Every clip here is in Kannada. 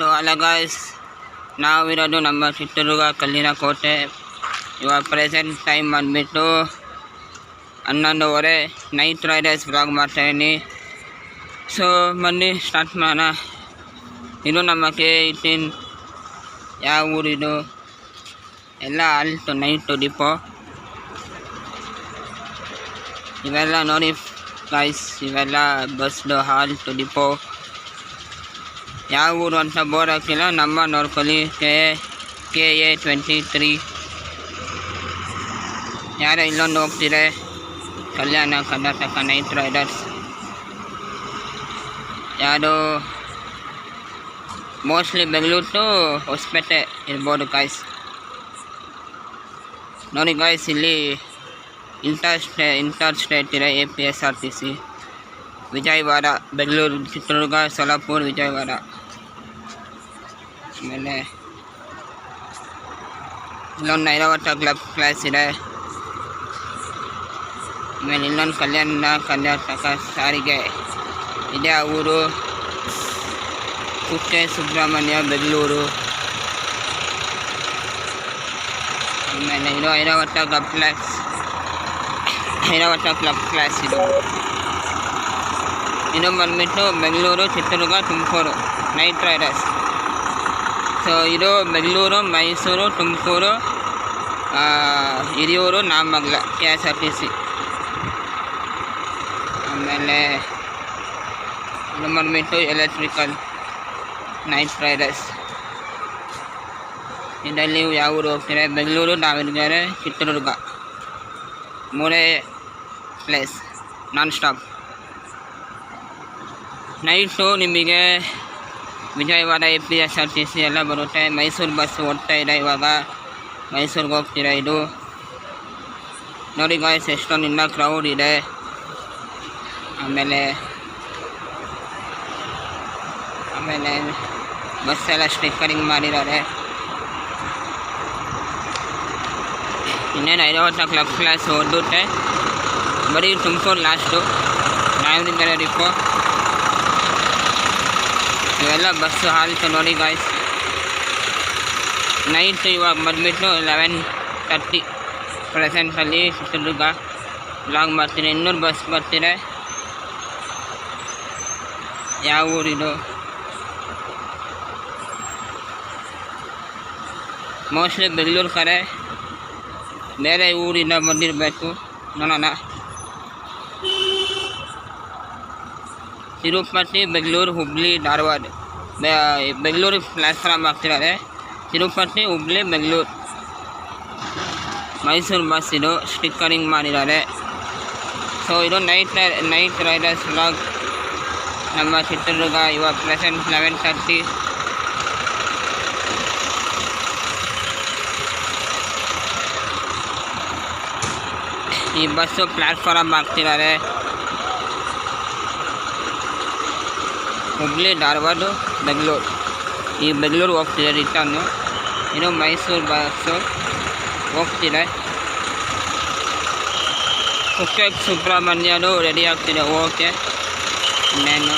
ಸೊ ಅಲ್ಲ ಗಾಯ್ಸ್ ನಾವಿರೋದು ನಮ್ಮ ಚಿತ್ರದುರ್ಗ ಕಲ್ಲಿನ ಕೋಟೆ ಇವಾಗ ಪ್ರೆಸೆಂಟ್ ಟೈಮ್ ಬಂದುಬಿಟ್ಟು ಹನ್ನೊಂದುವರೆ ನೈಟ್ ರೈಡರ್ಸ್ ಬ್ಲಾಗ್ ಮಾಡ್ತಾಯಿದ್ದೀನಿ ಸೊ ಬನ್ನಿ ಸ್ಟಾರ್ಟ್ ಮಾಡೋಣ. ಇದು ನಮ್ಮ ಕೆ ಏಯ್ಟೀನ್ ಯಾವ ಊರಿದು ಎಲ್ಲ ಆಲ್ಟು ನೈಟು ಡಿಪೋ ಇವೆಲ್ಲ ನೋಡಿ ಗಾಯ್ಸ್ ಇವೆಲ್ಲ ಬಸ್ದು ಹಾಲ್ಟು ಡಿಪೋ ಯಾವ ಊರು ಅಂತ ಬೋರ್ ಹಾಕಿಲ್ಲ ನಮ್ಮ ನೋಡ್ಕೊಳ್ಳಿ K K, A twenty three ಯಾರೋ ಇಲ್ಲೊಂದು ಹೋಗ್ತಿದೆ ಕಲ್ಯಾಣ, ಕರ್ನಾಟಕ ನೈಟ್ ರೈಡರ್ಸ್ ಯಾರು? ಮೋಸ್ಟ್ಲಿ ಬೆಂಗಳೂರು ಟು ಹೊಸಪೇಟೆ ಇರ್ಬೋದು ಗಾಯ್ಸ್ ನೋಡಿ ಗಾಯ್ಸ್ ಇಲ್ಲಿ ಇಂಟರ್ ಸ್ಟೇ ಇಂಟರ್ ಸ್ಟೇಟ್ ಇದೆ A P S R T C Vijayawada Bengaluru Chitradurga, Solapur, Vijayawada. ಆಮೇಲೆ ಇಲ್ಲೊಂದು ಐರಾವತ ಕ್ಲಬ್ ಕ್ಲಾಸ್ ಇದೆ. ಆಮೇಲೆ ಇನ್ನೊಂದು ಕಲ್ಯಾಣ ಕರ್ನಾಟಕ ಸಾರಿಗೆ ಇದೆ ಆ ಊರು. ಕುಕ್ಕೆ ಸುಬ್ರಹ್ಮಣ್ಯ, ಬೆಂಗಳೂರು. ಆಮೇಲೆ ಇದು Airavat club class Airavat club class ಇದು. ಇದು ಬಂದ್ಬಿಟ್ಟು Bengaluru, Chitradurga, Tumakuru. Night riders so, ಇದು Bengaluru, Mysuru, Tumakuru Hiriyur, ನಾಮಗ್ಲ K S R T C ಆಮೇಲೆ ಬಂದ್ಬಿಟ್ಟು ಎಲೆಕ್ಟ್ರಿಕಲ್ ನೈಟ್ ರೈಡರ್ಸ್. ಇದರಲ್ಲಿ ಯಾವ ಊರು ಹೋಗ್ತಾರೆ? ಬೆಂಗಳೂರು, ದಾವಣಗೆರೆ, ಚಿತ್ರದುರ್ಗ. ಮೂರೇ ಪ್ಲೇಸ್ ನಾನ್ ಸ್ಟಾಪ್ ನೈಟು ನಿಮಗೆ Vijayawada A P S R T C ಎಲ್ಲ ಬರುತ್ತೆ. ಮೈಸೂರು ಬಸ್ ಓಡ್ತಾ ಇದೆ ಇವಾಗ. ಮೈಸೂರಿಗೆ ಹೋಗ್ತೀರಾ ಇದು? ನೋಡಿ ಗಾಯ್ಸ್ ಎಷ್ಟೊಂದು ಇನ್ನೂ ಕ್ರೌಡ್ ಇದೆ. ಆಮೇಲೆ ಆಮೇಲೆ ಬಸ್ ಎಲ್ಲ ಸ್ಟಿಕ್ಕರಿಂಗ್ ಮಾಡಿದ್ದಾರೆ. ಇನ್ನೇನು ಐವತ್ತು ಕ್ಲಬ್ ಕ್ಲಾಸ್ ಓದುತ್ತೆ ಬರೀ ತುಮಕೂರು ಲಾಸ್ಟು ನಾವಿದ್ದಾರೆ ಡಿಪೋ ಇವೆಲ್ಲ ಬಸ್ಸು ಹಾಲ್ತು ನೋಡಿ ಗಾಯ್ಸ್ ನೈಟ್ ಇವಾಗ ಬಂದುಬಿಟ್ಟು ಲೆವೆನ್ ತರ್ಟಿ ಪ್ರೆಸೆಂಟಲ್ಲಿ ಚಿತ್ರದುರ್ಗ ಲಾಂಗ್ ಮಾಡ್ತೀನಿ. ಇನ್ನೂರು ಬಸ್ ಬರ್ತಿದೆ. ಯಾವ ಊರಿದು? ಮೋಸ್ಟ್ಲಿ ಬೆಂಗಳೂರು ಕಡೆ. ಬೇರೆ ಊರಿಂದ ಬಂದಿರಬೇಕು. ನೋಡೋಣ. ತಿರುಪತಿ ಬೆಂಗಳೂರು ಹುಬ್ಳಿ ಧಾರವಾಡ. ಬೆ- ಬೆಂಗಳೂರು ಪ್ಲ್ಯಾಟ್ಫಾರ್ಮ್ ಆಗ್ತಿದ್ದಾರೆ ತಿರುಪತಿ, ಹುಬ್ಳಿ, ಬೆಂಗಳೂರು. ಮೈಸೂರು ಬಸ್ ಇದು ಸ್ಟಿಕ್ಕರಿಂಗ್ ಮಾಡಿದ್ದಾರೆ. ಸೊ ಇದು ನೈಟ್ ನೈಟ್ ರೈಡರ್ಸ್ ವ್ಲಾಗ್ ನಮ್ಮ ಚಿತ್ರದುರ್ಗ ಇವಾಗ ಪ್ರೆಸೆಂಟ್ ಲೆವೆನ್ ತರ್ಟಿ ಈ ಬಸ್ಸು ಪ್ಲ್ಯಾಟ್ಫಾರಮ್ ಆಗ್ತಿದ್ದಾರೆ. ಹುಬ್ಳಿ ಧಾರವಾಡ ಬೆಂಗಳೂರು ಈ ಬೆಂಗಳೂರು ಹೋಗ್ತಿದೆ ರಿಟರ್ನು ಇನ್ನು ಮೈಸೂರು ಬಸ್ಸು ಹೋಗ್ತಿದೆ ಕುಕ್ಕೆ ಸುಬ್ರಹ್ಮಣ್ಯನು ರೆಡಿ ಆಗ್ತಿದೆ ಓಕೆ ಇನ್ನೇನು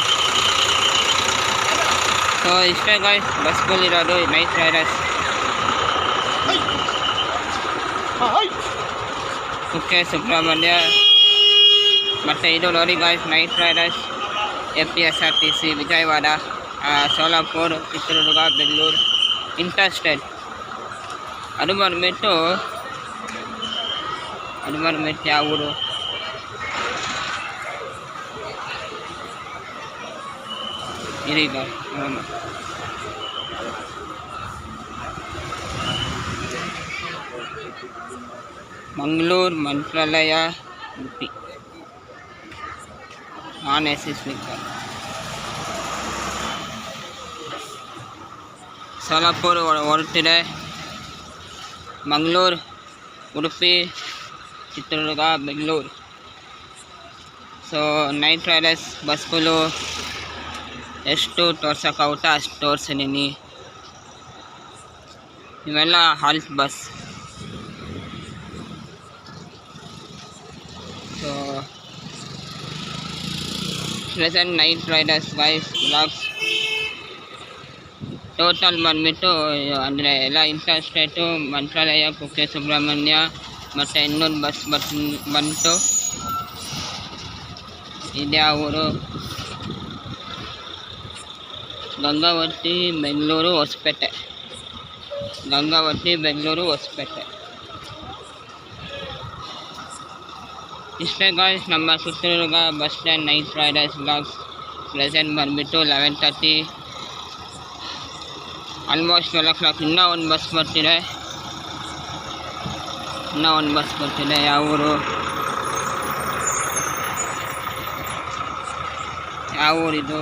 ಸೊ ಇಷ್ಟೇ ಗಾಯ್ಸ್ ಬಸ್ಗಳಿರೋದು ನೈಟ್ ರೈಡರ್ಸ್ ಕುಕ್ಕೆ ಸುಬ್ರಹ್ಮಣ್ಯ ಮತ್ತು ಇದು ನೋಡಿ guys night riders A P S R T C Vijayawada ಆ, ಸೋಲಾಪುರ್ ಚಿತ್ರದುರ್ಗ ಬೆಂಗಳೂರು ಇಂಟರ್ ಸ್ಟೇಟ್ ಅದು ಬಂದ್ಬಿಟ್ಟು ಅದು ಬಂದ್ಬಿಟ್ಟು ಯಾವ ಊರು? ಇದೀಗ ನೋಡೋಣ Mangaluru Mantralaya Udupi. Non A C sleeper Solapur ಹೊರ- ಹೊರಟಿದೆ Mangaluru Udupi Chitradurga Bengaluru so night riders ಬಸ್ಗಳು ಎಷ್ಟು ತೋರ್ಸೋಕ್ಕಾಗುತ್ತೋ ಅಷ್ಟು ತೋರಿಸಿದ್ದೀನಿ ಇವೆಲ್ಲ halt bus so present night riders guys vlogs total ಬಂದುಬಿಟ್ಟು ಅಂದರೆ ಎಲ್ಲ ಇಂಟರ್ ಸ್ಟೇಟು ಮಂತ್ರಾಲಯ ಕುಕ್ಕೆ ಸುಬ್ರಹ್ಮಣ್ಯ ಮತ್ತು ಇನ್ನೊಂದು ಬಸ್ ಬಸ್ ಬಂತು. ಇದ್ಯಾವ ಊರು. ಗಂಗಾವತಿ, ಬೆಂಗಳೂರು ಹೊಸಪೇಟೆ. ಗಂಗಾವತಿ, ಬೆಂಗಳೂರು ಹೊಸಪೇಟೆ. ಇಷ್ಟೇ ಗಾಯ್ಸ್ ನಮ್ಮ Chitradurga bus stand night riders blogs present ಬಂದುಬಿಟ್ಟು eleven thirty almost twelve o'clock ಇನ್ನೂ ಒಂದು ಬಸ್ ಬರ್ತಿದೆ ಇನ್ನೂ ಒಂದು ಬಸ್ ಬರ್ತಿದೆ ಯಾವ ಊರು ಯಾವ ಊರಿದು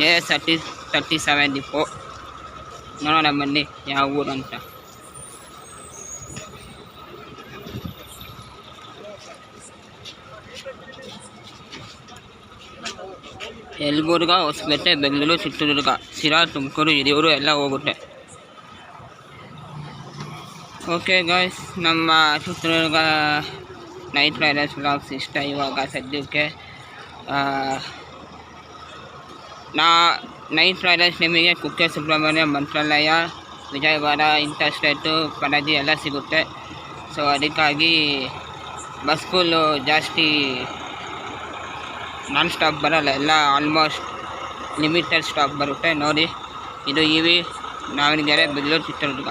A S thirty thirty seven depot ನೋಡೋಣ ಬನ್ನಿ ಯಾವ ಊರು ಅಂತ ಯಲಬುರ್ಗ, ಹೊಸಪೇಟೆ, ಬೆಂಗಳೂರು, ಚಿತ್ರದುರ್ಗ, ಶಿರಾ, ತುಮಕೂರು, ಹಿರಿಯೂರು ಎಲ್ಲ ಹೋಗುತ್ತೆ ಓಕೆ ಗಾಯ್ಸ್ ನಮ್ಮ ಚಿತ್ರದುರ್ಗ ನೈಟ್ ರೈಡರ್ಸ್ ಬ್ಲಾಗ್ಸ್ ಇಷ್ಟ ಇವಾಗ ಸದ್ಯಕ್ಕೆ. ನಾ ನೈಟ್ ರೈಡರ್ಸ್ ನಿಮಗೆ ಕುಕ್ಕೆ ಸುಬ್ರಹ್ಮಣ್ಯ ಮಂತ್ರಾಲಯ, ವಿಜಯವಾಡ, ಇಂಟರ್ಸ್ಟೇಟು, ಪಣಜಿ ಎಲ್ಲ ಸಿಗುತ್ತೆ. ಸೊ ಅದಕ್ಕಾಗಿ ಬಸ್ಗಳು ಜಾಸ್ತಿ ನಾನ್ ಸ್ಟಾಪ್ ಬರಲ್ಲ, ಎಲ್ಲ ಆಲ್ಮೋಸ್ಟ್ ಲಿಮಿಟೆಡ್ ಸ್ಟಾಪ್ ಬರುತ್ತೆ. ನೋಡಿ, ಇದು ಇವಿ ವಿ ನಾವಿನಗೆರೆ ಬೆಂಗಳೂರು ಚಿತ್ರದುರ್ಗ.